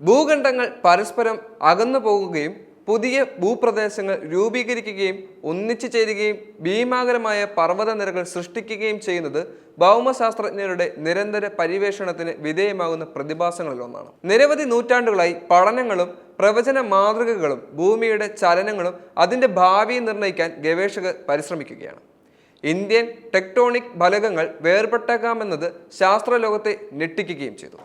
ഭൂഖണ്ഡങ്ങൾ പരസ്പരം അകന്നു പോകുകയും പുതിയ ഭൂപ്രദേശങ്ങൾ രൂപീകരിക്കുകയും ഒന്നിച്ചു ചേരുകയും ഭീമാകരമായ പർവതനിരകൾ സൃഷ്ടിക്കുകയും ചെയ്യുന്നത് ഭൗമശാസ്ത്രജ്ഞരുടെ നിരന്തര പര്യവേഷണത്തിന് വിധേയമാകുന്ന പ്രതിഭാസങ്ങളിലൊന്നാണ്. നിരവധി നൂറ്റാണ്ടുകളായി പഠനങ്ങളും പ്രവചന മാതൃകകളും ഭൂമിയുടെ ചലനങ്ങളും അതിന്റെ ഭാവി നിർണയിക്കാൻ ഗവേഷകർ പരിശ്രമിക്കുകയാണ്. ഇന്ത്യൻ ടെക്ടോണിക് ഫലകങ്ങൾ വേർപെട്ടേക്കാമെന്നത് ശാസ്ത്രലോകത്തെ ഞെട്ടിക്കുകയും ചെയ്തു.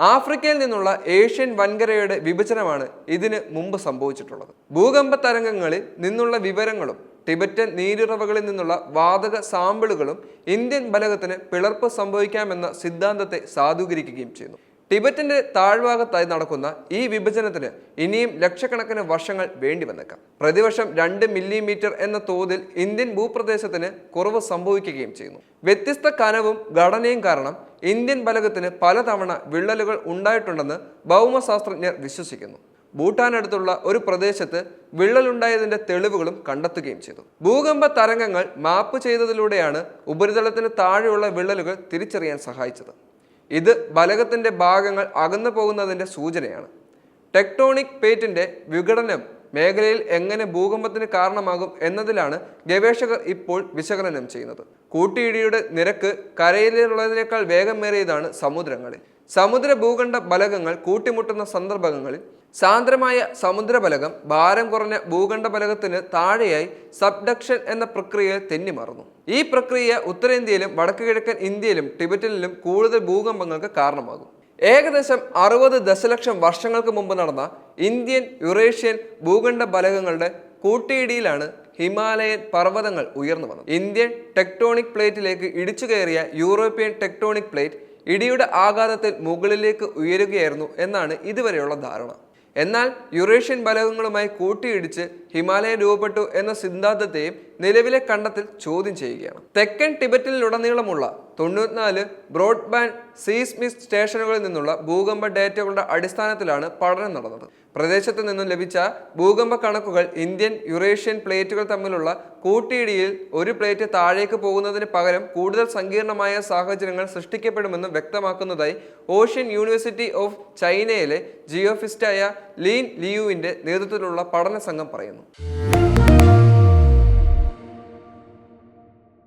ആഫ്രിക്കയിൽ നിന്നുള്ള ഏഷ്യൻ വൻകരയുടെ വിഭജനമാണ് ഇതിന് മുമ്പ് സംഭവിച്ചിട്ടുള്ളത്. ഭൂകമ്പ തരംഗങ്ങളിൽ നിന്നുള്ള വിവരങ്ങളും ടിബറ്റൻ നീരിറവകളിൽ നിന്നുള്ള വാതക സാമ്പിളുകളും ഇന്ത്യൻ ബലകത്തിന് പിളർപ്പ് സംഭവിക്കാമെന്ന സിദ്ധാന്തത്തെ സാധൂകരിക്കുകയും ചെയ്യുന്നു. ടിബറ്റിന്റെ താഴ്ഭാഗത്തായി നടക്കുന്ന ഈ വിഭജനത്തിന് ഇനിയും ലക്ഷക്കണക്കിന് വർഷങ്ങൾ വേണ്ടി വന്നേക്കാം. പ്രതിവർഷം രണ്ട് മില്ലിമീറ്റർ എന്ന തോതിൽ ഇന്ത്യൻ ഭൂപ്രദേശത്തിന് കുറവ് സംഭവിക്കുകയും ചെയ്യുന്നു. വ്യത്യസ്ത കനവും ഘടനയും കാരണം ഇന്ത്യൻ ഫലകത്തിന് പലതവണ വിള്ളലുകൾ ഉണ്ടായിട്ടുണ്ടെന്ന് ഭൗമശാസ്ത്രജ്ഞർ വിശ്വസിക്കുന്നു. ഭൂട്ടാനടുത്തുള്ള ഒരു പ്രദേശത്ത് വിള്ളലുണ്ടായതിന്റെ തെളിവുകളും കണ്ടെത്തുകയും ചെയ്തു. ഭൂകമ്പ തരംഗങ്ങൾ മാപ്പ് ചെയ്തതിലൂടെയാണ് ഉപരിതലത്തിന് താഴെയുള്ള വിള്ളലുകൾ തിരിച്ചറിയാൻ സഹായിച്ചത്. ഇത് ബലകത്തിന്റെ ഭാഗങ്ങൾ അകന്നു പോകുന്നതിന്റെ സൂചനയാണ്. ടെക്ടോണിക് പേറ്റിന്റെ വിഘടനം മേഖലയിൽ എങ്ങനെ ഭൂകമ്പത്തിന് കാരണമാകും എന്നതിലാണ് ഗവേഷകർ ഇപ്പോൾ വിശകലനം ചെയ്യുന്നത്. കൂട്ടിയിടിയുടെ നിരക്ക് കരയിലുള്ളതിനേക്കാൾ വേഗമേറിയതാണ് സമുദ്രങ്ങളിൽ. സമുദ്ര ഭൂഖണ്ഡ ബലകങ്ങൾ കൂട്ടിമുട്ടുന്ന സന്ദർഭങ്ങളിൽ സാന്ദ്രമായ സമുദ്രബലകം ഭാരം കുറഞ്ഞ ഭൂഖണ്ഡ ബലകത്തിന് താഴെയായി സബ്ഡക്ഷൻ എന്ന പ്രക്രിയയിൽ തെന്നിമറന്നു. ഈ പ്രക്രിയ ഉത്തരേന്ത്യയിലും വടക്കു കിഴക്കൻ ഇന്ത്യയിലും ടിബറ്റനിലും കൂടുതൽ ഭൂകമ്പങ്ങൾക്ക് കാരണമാകും. ഏകദേശം അറുപത് ദശലക്ഷം വർഷങ്ങൾക്ക് മുമ്പ് നടന്ന ഇന്ത്യൻ യുറേഷ്യൻ ഭൂഖണ്ഡ ബലകങ്ങളുടെ കൂട്ടിയിടിയിലാണ് ഹിമാലയൻ പർവതങ്ങൾ ഉയർന്നു വന്നത്. ഇന്ത്യൻ ടെക്ടോണിക് പ്ലേറ്റിലേക്ക് ഇടിച്ചു കയറിയ യൂറോപ്യൻ ടെക്ടോണിക് പ്ലേറ്റ് ഇടിയുടെ ആഘാതത്തിൽ മുകളിലേക്ക് ഉയരുകയായിരുന്നു എന്നാണ് ഇതുവരെയുള്ള ധാരണ. എന്നാൽ യുറേഷ്യൻ ബലകങ്ങളുമായി കൂട്ടിയിടിച്ച് ഹിമാലയം രൂപപ്പെട്ടു എന്ന സിദ്ധാന്തത്തെയും നിലവിലെ കണ്ടത്തിൽ ചോദ്യം ചെയ്യുകയാണ്. തെക്കൻ ടിബറ്റിലുടനീളമുള്ള തൊണ്ണൂറ്റിനാല് ബ്രോഡ്ബാൻഡ് സീസ്മിക് സ്റ്റേഷനുകളിൽ നിന്നുള്ള ഭൂകമ്പ ഡേറ്റകളുടെ അടിസ്ഥാനത്തിലാണ് പഠനം നടന്നത്. പ്രദേശത്ത് നിന്നും ലഭിച്ച ഭൂകമ്പ കണക്കുകൾ ഇന്ത്യൻ യുറേഷ്യൻ പ്ലേറ്റുകൾ തമ്മിലുള്ള കൂട്ടിയിടിയിൽ ഒരു പ്ലേറ്റ് താഴേക്ക് പോകുന്നതിന് പകരം കൂടുതൽ സങ്കീർണമായ സാഹചര്യങ്ങൾ സൃഷ്ടിക്കപ്പെടുമെന്ന് വ്യക്തമാക്കുന്നതായി ഓഷ്യൻ യൂണിവേഴ്സിറ്റി ഓഫ് ചൈനയിലെ ജിയോഫിസ്റ്റായ ലീൻ ലിയുവിന്റെ നേതൃത്വത്തിലുള്ള പഠന സംഘം പറയുന്നു.